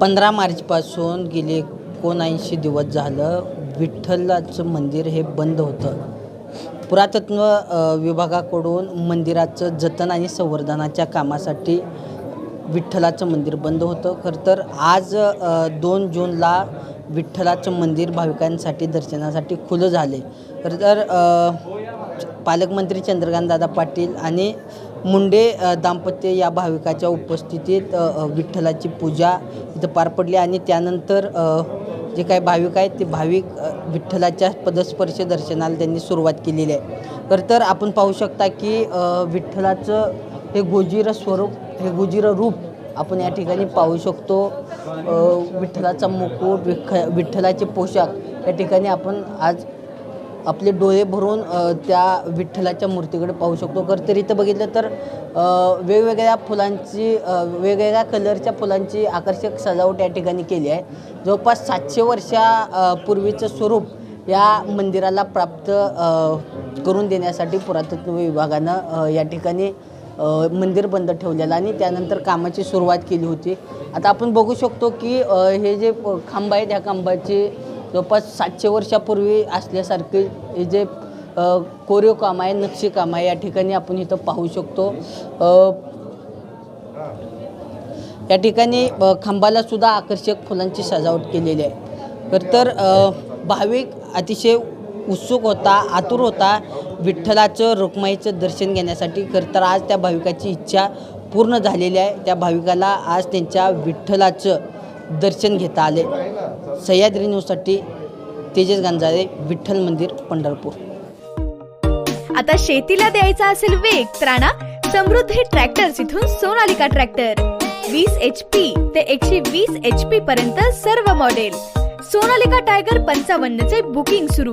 पंधरा मार्चपासून गेले एकोणऐंशी दिवस झालं. विठ्ठलाचं मंदिर हे बंद होतं. पुरातत्व विभागाकडून मंदिराचं जतन आणि संवर्धनाच्या कामासाठी विठ्ठलाचं मंदिर बंद होतं. खरं तर आज दोन जूनला विठ्ठलाचं मंदिर भाविकांसाठी दर्शनासाठी खुलं झाले खरं तर पालकमंत्री चंद्रकांतदादा पाटील आणि मुंडे दाम्पत्य या भाविकाच्या उपस्थितीत विठ्ठलाची पूजा इथं पार पडली आणि त्यानंतर जे काही भाविक आहेत ते भाविक विठ्ठलाच्या पदस्पर्श दर्शनाला त्यांनी सुरुवात केलेली आहे. खरं तर आपण पाहू शकता की विठ्ठलाचं हे गोजीर स्वरूप हे गोजीर रूप आपण या ठिकाणी पाहू शकतो विठ्ठलाचा मुकुट विख विठ्ठलाचे पोशाख. या ठिकाणी आपण आज आपले डोळे भरून त्या विठ्ठलाच्या मूर्तीकडे पाहू शकतो. तर तर इथं बघितलं तर वेगवेगळ्या फुलांची वेगवेगळ्या कलरच्या फुलांची आकर्षक सजावट या ठिकाणी केली आहे. जवळपास सातशे वर्षा पूर्वीचं स्वरूप या मंदिराला प्राप्त करून देण्यासाठी पुरातत्व विभागानं या ठिकाणी मंदिर बंद ठेवलेलं आणि त्यानंतर कामाची सुरुवात केली होती. आता आपण बघू शकतो की हे जे प- खांब आहेत ह्या खांबाची जवळपास सातशे वर्षापूर्वी असल्यासारखे हे जे कोरीव काम आहे नक्षीकाम आहे या ठिकाणी आपण इथं पाहू शकतो. या ठिकाणी खांबालासुद्धा खांबाला सुद्धा आकर्षक फुलांची सजावट केलेली आहे. तर तर भाविक अतिशय उत्सुक होता आतुर होता. विठ्ठलाचं रुक्माईचं दर्शन घेण्यासाठी खरं तर आज त्या भाविकाची इच्छा पूर्ण झालेली आहे. त्या भाविकाला आज त्यांच्या विठ्ठलाचं दर्शन घेता आले. सह्याद्री न्यूजसाठी तेजस गांजारे विठ्ठल मंदिर पंढरपूर. आता शेतीला द्यायचा असेल वेग तर आणा समृद्धी ट्रॅक्टर्स इथून सोनालिका ट्रॅक्टर. वीस एच पी ते एकशे वीस एच पी पर्यंत सर्व मॉडेल सोनालिका टायगर पंचावन्न चे बुकिंग सुरू.